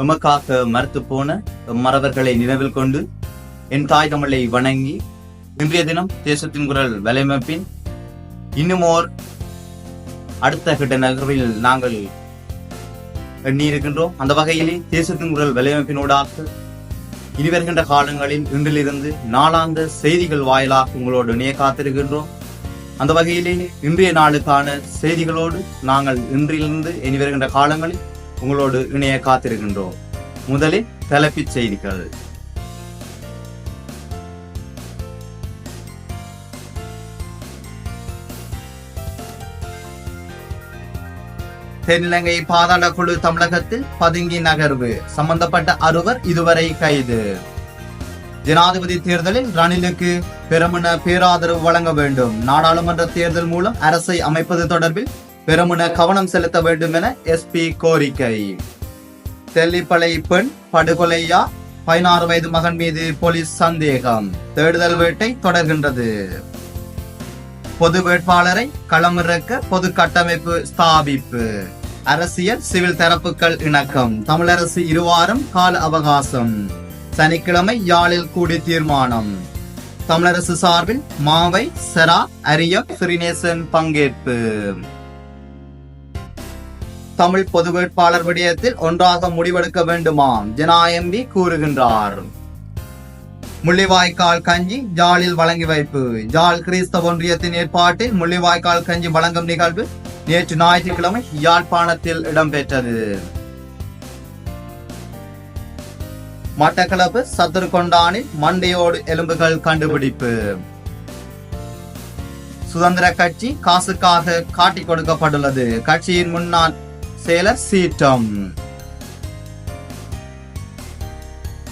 எமக்காக மறுத்து போன மறவர்களை நினைவில் கொண்டு என் தாய் தமிழை வணங்கி இன்றைய தினம் தேசத்தின் குரல் வலையமைப்பின் இன்னுமோர் அடுத்த கட்ட நகர்வில் நாங்கள் எண்ணி இருக்கின்றோம் அந்த வகையிலே தேசத்தின் குரல் வலையமைப்பினூடாக இனி வருகின்ற காலங்களில் இன்றிலிருந்து நாளாந்த செய்திகள் வாயிலாக உங்களோடு இணைய காத்திருக்கின்றோம். அந்த வகையிலே இன்றைய நாளுக்கான செய்திகளோடு நாங்கள் இன்றிலிருந்து இனி வருகின்ற காலங்களில் உங்களோடு இணைய காத்திருக்கின்றோம். முதலில் தலைப்புச் செய்திகள். தென்னிலங்கை பாதாள குழு தமிழகத்தில் பதுங்கி நகர்வு. சம்பந்தப்பட்ட அறுவர் இதுவரை கைது. ஜனாதிபதி தேர்தலில் ரணிலுக்கு பெருமன பேராதரவு வழங்க வேண்டும். நாடாளுமன்ற தேர்தல் மூலம் அரசை அமைப்பது தொடர்பில் பெருமன கவனம் செலுத்த வேண்டும் என எஸ்பி கோரிக்கை. தெல்லிப்பளை பெண் படுகொலையா? பதினாறு வயது மகன் மீது போலீஸ் சந்தேகம். தேடுதல் வேட்டை தொடர்கின்றது. பொது வேட்பாளரை களமிறக்க பொது கட்டமைப்பு ஸ்தாபிப்பு. அரசியல் சிவில் தரப்புகள் இணக்கம். தமிழரசு இருவாரம் கால அவகாசம். சனிக்கிழமை யாழில் கூடி தீர்மானம். தமிழரசு சார்பில் மாவை செரா அரியம் ஸ்ரீநேசன் பங்கேற்பு. தமிழ் பொது வேட்பாளர் விடயத்தில் ஒன்றாக முடிவெடுக்க வேண்டுமாம் ஜனாயம்பி கூறுகின்றார். முள்ளிவாய்க்கால் கஞ்சி ஜாலில் வழங்கி வைப்பு. ஜால் கிறிஸ்தவ ஒன்றியத்தின் ஏற்பாட்டில் முள்ளிவாய்க்கால் கஞ்சி வழங்கும் நிகழ்வு நேற்று ஞாயிற்றுக்கிழமை யாழ்ப்பாணத்தில் இடம்பெற்றது. மட்டக்களப்பு சத்துருக்கொண்டானில் மண்டையோடு எலும்புகள் கண்டுபிடிப்பு. சுதந்திர கட்சி காசுக்காக காட்டிக் கொடுக்கப்பட்டுள்ளது. கட்சியின் முன்னாள் செயலர் சீற்றம்.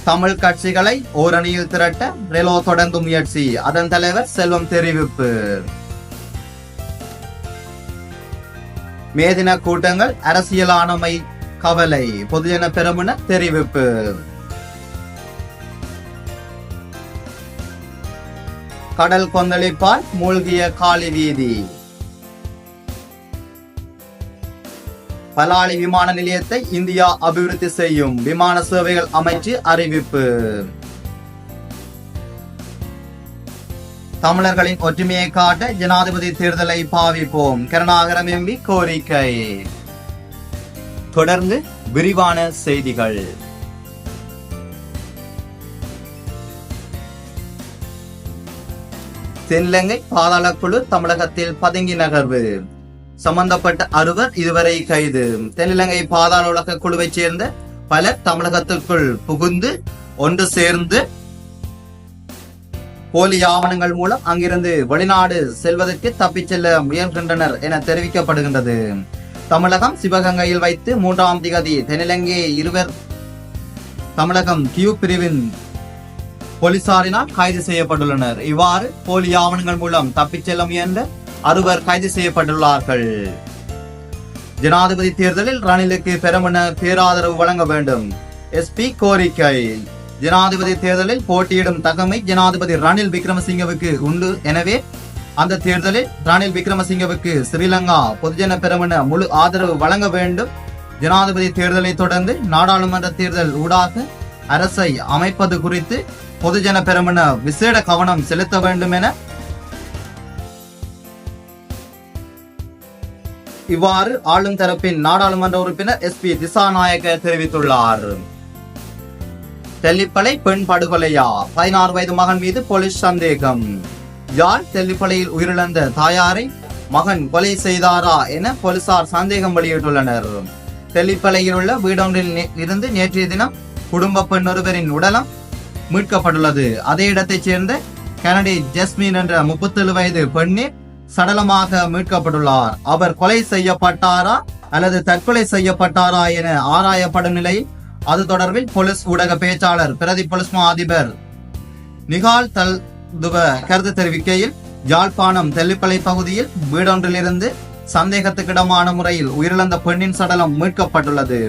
தமிழ் கட்சிகளை ஓரணியில் திரட்ட ரெலோ தொடர்ந்து முயற்சி. அதன் தலைவர் செல்வம் தெரிவிப்பு. மேதின கூட்டங்கள் அரசியலானமை கவலை. பொதுஜன பெருமன தெரிவிப்பு. கடல் கொந்தளிப்பால் மூழ்கிய காலி வீதி. பலாலி விமான நிலையத்தை இந்தியா அபிவிருத்தி செய்யும் விமான சேவைகள் அமைச்சு அறிவிப்பு. தமிழர்களின் ஒற்றுமையை காட்ட ஜனாதிபதி தேர்தலை பாவிப்போம். கருணாகரம் எம்பி கோரிக்கை. தொடர்ந்து விரிவான செய்திகள். தென்னிலங்கை பாதாள குழு தமிழகத்தில் பதுங்கி நகர்வு. சம்பந்தப்பட்ட அறுவர் இதுவரை கைது. தென்னிலங்கை பாதாள உலக குழுவைச் சேர்ந்த பலர் தமிழகத்திற்குள் புகுந்து ஒன்று சேர்ந்து போலி ஆவணங்கள் மூலம் அங்கிருந்து வெளிநாடு செல்வதற்கு தப்பிச் செல்ல முயல்கின்றனர் என தெரிவிக்கப்படுகின்றது. தமிழகம் சிவகங்கையில் வைத்து மூன்றாம் திகதி தென்னிலங்கை இருவர் தமிழகம் கியூ பிரிவின் போலீசாரினால் கைது செய்யப்பட்டுள்ளனர். இவ்வாறு போலி ஆவணங்கள் மூலம் தப்பிச் செல்ல முயன்ற அறுவர் கைது செய்யப்பட்டுள்ளார்கள். ஜனாதிபதி தேர்தலில் ரணிலுக்கு பெருமன பேராதரவு வழங்க வேண்டும். எஸ்பி கோரிக்கை. ஜனாதிபதி தேர்தலில் போட்டியிடும் தகமை ஜனாதிபதி ரணில் விக்ரமசிங்கவுக்கு உண்டு. எனவே அந்த தேர்தலில் ரணில் விக்ரமசிங்கவுக்கு ஸ்ரீலங்கா பொதுஜன பெருமன முழு ஆதரவு வழங்க வேண்டும். ஜனாதிபதி தேர்தலை தொடர்ந்து நாடாளுமன்ற தேர்தல் ஊடாக அரசை அமைப்பது குறித்து பொதுஜன பெருமன விசேட கவனம் செலுத்த வேண்டும் என இவ்வாறு ஆளும் தரப்பின் நாடாளுமன்ற உறுப்பினர் எஸ் பி திசாநாயக்க தெரிவித்துள்ளார். தெல்லிப்பளை பெண் படுகொலையா? பதினாறு வயது மகன் மீது போலீஸ் சந்தேகம். யாழ் தெல்லிப்பளையில் உயிரிழந்த தாயாரை மகன் கொலை செய்தாரா என போலீசார் சந்தேகம் வெளியிட்டுள்ளனர். தெல்லிப்பளையில் உள்ள வீடொன்றில் இருந்து நேற்றைய தினம் குடும்ப பெண் ஒருவரின் உடலம் மீட்கப்பட்டுள்ளது. அதே இடத்தைச் சேர்ந்த கனடி ஜஸ்மின் என்ற முப்பத்தேழு வயது பெண்ணே சடலமாக மீட்கப்பட்டுள்ளார். அவர் கொலை செய்யப்பட்டாரா அல்லது தற்கொலை செய்யப்பட்டாரா என ஆராயப்படும் நிலையில் அது தொடர்பில் போலீஸ் ஊடக பேச்சாளர் பிரதி போலீஸ் மா அதிபர் நிகால் தல்துவ கருத்து தெரிவிக்கையில் யாழ்ப்பாணம் தெல்லிப்பளை பகுதியில் வீடொன்றிலிருந்து சந்தேகத்துக்கிடமான முறையில் உயிரிழந்த பெண்ணின் சடலம் மீட்கப்பட்டுள்ளது.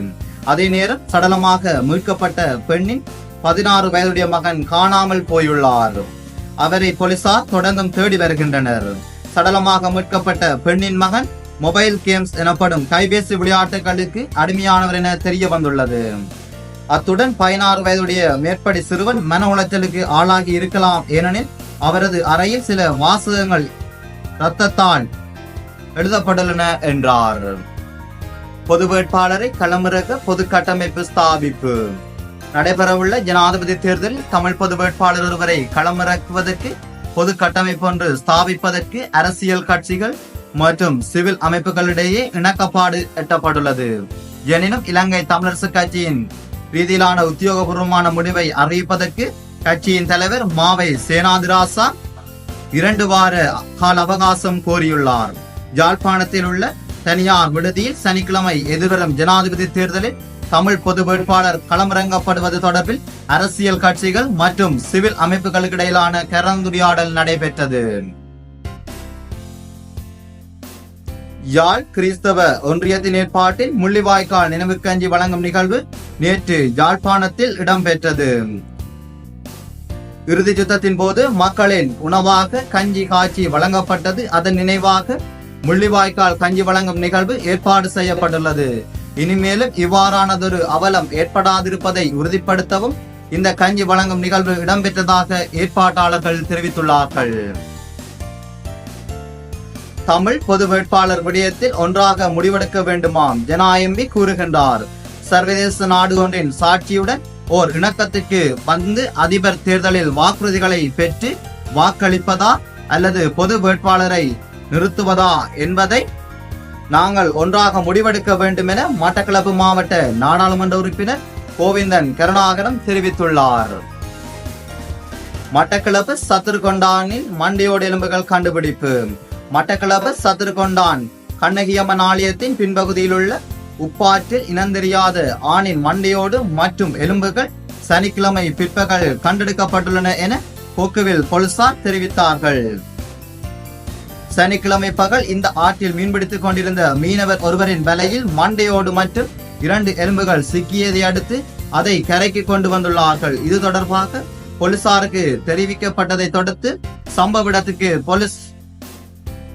அதே நேரம் சடலமாக மீட்கப்பட்ட பெண்ணின் பதினாறு வயதுடைய மகன் காணாமல் போயுள்ளார். அவரை போலீசார் தொடர்ந்தும் தேடி வருகின்றனர். சடலமாக மீட்கப்பட்ட பெண்ணின் மகன் மொபைல் கேம்ஸ் எனப்படும் கைபேசி விளையாட்டுகளுக்கு அடிமையானவர் என தெரிய வந்துள்ளது அத்துடன் பதினாறு வயதுடைய மேற்படி சிறுவன் மன உளைச்சலுக்கு ஆளாகி இருக்கலாம் ஏனெனில் அவரது அறையில் சில வாசகங்கள் இரத்தத்தால் எழுதப்பட்டுள்ளன என்றார். பொது வேட்பாளரை களமிறக்க பொது கட்டமைப்பு ஸ்தாபிப்பு. நடைபெறவுள்ள ஜனாதிபதி தேர்தலில் தமிழ் பொது வேட்பாளர் ஒருவரை களமிறக்குவதற்கு பொது கட்டமைப்பு ஒன்று ஸ்தாபிப்பதற்கு அரசியல் கட்சிகள் மற்றும் சிவில் அமைப்புகளிடையே இணக்கப்பாடு எட்டப்பட்டுள்ளது. எனினும் இலங்கை தமிழரசு கட்சியின் ரீதியிலான உத்தியோகபூர்வமான முடிவை அறிவிப்பதற்கு கட்சியின் தலைவர் மாவை சேனாதிராசா இரண்டு வார கால அவகாசம் கோரியுள்ளார். யாழ்ப்பாணத்தில் உள்ள தனியார் விடுதியில் சனிக்கிழமை எதிர்வரும் ஜனாதிபதி தேர்தலில் தமிழ் பொது வேட்பாளர் களமிறங்கப்படுவது தொடர்பில் அரசியல் கட்சிகள் மற்றும் சிவில் அமைப்புகளுக்கு இடையிலான கலந்துரையாடல் நடைபெற்றது. யாழ் கிறிஸ்தவ ஒன்றியத்தின் ஏற்பாட்டில் முள்ளிவாய்க்கால் நினைவுக்கஞ்சி வழங்கும் நிகழ்வு நேற்று யாழ்ப்பாணத்தில் இடம்பெற்றது. இறுதி யுத்தத்தின் போது மக்களின் உணவாக கஞ்சி காய்ச்சி வழங்கப்பட்டது. அதன் நினைவாக முள்ளிவாய்க்கால் கஞ்சி வழங்கும் நிகழ்வு ஏற்பாடு செய்யப்பட்டுள்ளது. இனிமேலும் இவ்வாறானதொரு அவலம் ஏற்படாதிருப்பதை உறுதிப்படுத்தவும் இந்த கஞ்சி வழங்கும் நிகழ்வு இடம்பெற்றதாக ஏற்பாட்டாளர்கள் தெரிவித்துள்ளார்கள். தமிழ் பொது வேட்பாளர் விடயத்தில் ஒன்றாக முடிவெடுக்க வேண்டுமாம் ஜனாயம்பி கூறுகின்றார். சர்வதேச நாடு ஒன்றின் சாட்சியுடன் ஓர் இணக்கத்துக்கு வந்து அதிபர் தேர்தலில் வாக்குறுதிகளை பெற்று வாக்களிப்பதா அல்லது பொது வேட்பாளரை நிறுத்துவதா என்பதை நாங்கள் ஒன்றாக முடிவெடுக்க வேண்டும் என மட்டக்களப்பு மாவட்ட நாடாளுமன்ற உறுப்பினர் கோவிந்தன் கருணாகரம் தெரிவித்துள்ளார். மட்டக்களப்பு சத்துருகொண்டானில் மண்டையோடு எலும்புகள் கண்டுபிடிப்பு. மட்டக்களப்பு சத்துருகொண்டான் கண்ணகியம்மன் ஆலயத்தின் பின்பகுதியில் உள்ள உப்பாற்றில் இனந்தெரியாத ஆணின் மண்டையோடு மற்றும் எலும்புகள் சனிக்கிழமை பிற்பகல் கண்டெடுக்கப்பட்டுள்ளன என கொக்குவில் போலீசார் தெரிவித்தார்கள். சனிக்கிழமை பகல் இந்த ஆற்றில் மீன்பிடித்துக் கொண்டிருந்த மீனவர் ஒருவரின் வலையில் மண்டையோடு மற்றும் இரண்டு எலும்புகள் சிக்கியதை அடுத்து அதை கரைக்கு கொண்டு வந்துள்ளார்கள். இது தொடர்பாக போலீசாருக்கு தெரிவிக்கப்பட்டதை தொடர்ந்து சம்பவ இடத்துக்கு போலீஸ்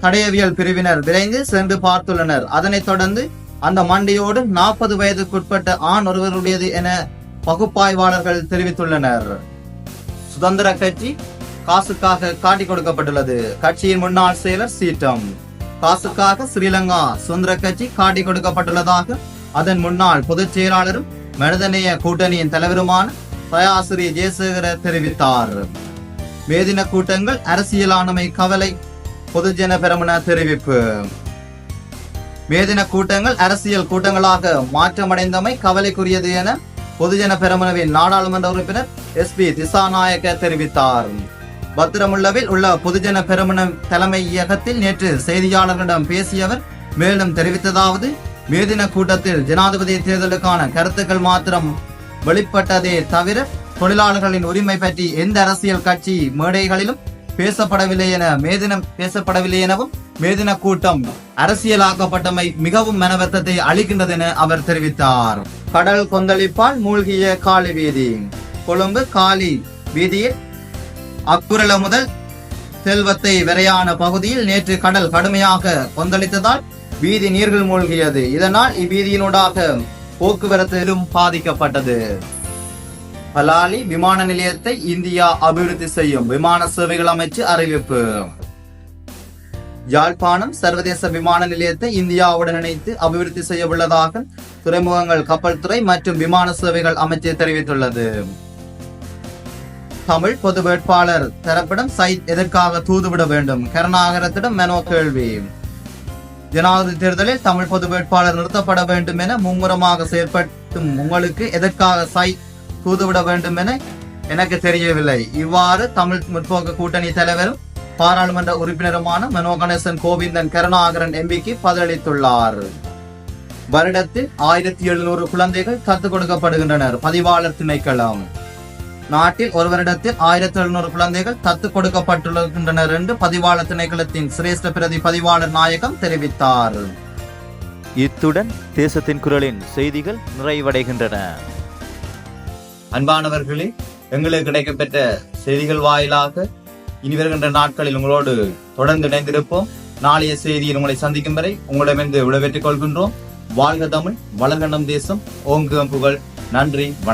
தடயவியல் பிரிவினர் விரைந்து சென்று பார்த்துள்ளனர். அதனைத் தொடர்ந்து அந்த மண்டையோடு நாற்பது வயதுக்குட்பட்ட ஆண் ஒருவருடையது என பகுப்பாய்வாளர்கள் தெரிவித்துள்ளனர். சுதந்திர கட்சி காசுக்காக காட்டிக் கொடுக்கப்பட்டுள்ளது. கட்சியின் முன்னாள் செயலர் சீட்டம். காசுக்காக ஸ்ரீலங்கா சுதந்திர கட்சி காட்டிக் கொடுக்கப்பட்டுள்ளதாக அதன் முன்னாள் பொதுச் செயலாளரும் மனிதநேய கூட்டணியின் தலைவருமான தயாசிரி ஜெயசேகர தெரிவித்தார். மேதின கூட்டங்கள் அரசியலானமை கவலை பொதுஜன பெரமுன தெரிவிப்பு. மேதின கூட்டங்கள் அரசியல் கூட்டங்களாக மாற்றமடைந்தமை கவலைக்குரியது என பொதுஜன பெரமுனவின் நாடாளுமன்ற உறுப்பினர் எஸ் பி திசாநாயக்க தெரிவித்தார். பத்திரமுள்ளவில் உள்ள பொதுஜன பெரமுன தலைமை இயக்கத்தில் நேற்று செய்தியாளர்களிடம் பேசிய அவர் மேலும் தெரிவித்ததாவது மேதின கூட்டத்தில் ஜனாதிபதி தேர்தலுக்கான கருத்துக்கள் மாத்திரம் வெளிப்பட்டதே தவிர தொழிலாளர்களின் உரிமை பற்றி எந்த அரசியல் கட்சி மேடைகளிலும் பேசப்படவில்லை என மேதினம் பேசப்படவில்லை எனவும் மேதின கூட்டம் அரசியலாக்கப்பட்டமை மிகவும் மனவர்த்தத்தை அளிக்கின்றது என அவர் தெரிவித்தார். கடல் கொந்தளிப்பால் மூழ்கிய காளி வீதி. கொழும்பு காளி வீதியில் அக்குரல முதல் செல்வத்தை விரையான பகுதியில் நேற்று கடல் கடுமையாக கொந்தளித்ததால் வீதி நீர்கள் மூழ்கியது. இதனால் இவ்வீதியினூடாக போக்குவரத்திலும் பாதிக்கப்பட்டது. பலாலி விமான நிலையத்தை இந்தியா அபிவிருத்தி செய்யும் விமான சேவைகள் அமைச்சு அறிவிப்பு. யாழ்ப்பாணம் சர்வதேச விமான நிலையத்தை இந்தியாவுடன் இணைத்து அபிவிருத்தி செய்ய உள்ளதாக துறைமுகங்கள் கப்பல் துறை மற்றும் விமான சேவைகள் அமைச்சு தெரிவித்துள்ளது. தமிழ் பொது வேட்பாளர் தரப்பிடம் சைத் எதற்காக தூதுவிட வேண்டும்? கருணாகரத்திடம் மெனோ கேள்வி. ஜனாதிபதி தேர்தலில் தமிழ் பொது வேட்பாளர் நிறுத்தப்பட வேண்டும் என மும்முரமாக செயற்பட்டும் உங்களுக்கு எதற்காக சைத் தூதுவிட வேண்டும் என எனக்கு தெரியவில்லை. இவ்வாறு தமிழ் முற்போக்கு கூட்டணி தலைவரும் பாராளுமன்ற உறுப்பினருமான மனோ கணேசன் கோவிந்தன் கருணாகரன் எம்பிக்கு பதிலளித்துள்ளார். வருடத்தில் ஆயிரத்தி எழுநூறு குழந்தைகள் கற்றுக் கொடுக்கப்படுகின்றனர். பதிவாளர் திணைக்களம். நாட்டில் ஒரு வருடத்தில் ஆயிரத்தி எழுநூறு குழந்தைகள் தத்து கொடுக்கப்பட்டுள்ளனர் என்று பதிவாளர் திணைக்களத்தின் சிரேஷ்ட பிரதி பதிவாளர் நாயகம் தெரிவித்தார். இத்துடன் தேசத்தின் குரலின் செய்திகள் நிறைவடைகின்றன. அன்பானவர்களே எங்களுக்கு கிடைக்கப்பெற்ற செய்திகள் வாயிலாக இனி வருகின்ற நாட்களில் உங்களோடு தொடர்ந்து இணைந்திருப்போம். நாளைய செய்தியில் உங்களை சந்திக்கும் வரை உங்களிடமிருந்து விடைபெற்றுக் கொள்கின்றோம். வாழ்க தமிழ் வளர்க நம் தேசம் ஓங்குகம் புகழ் நன்றி.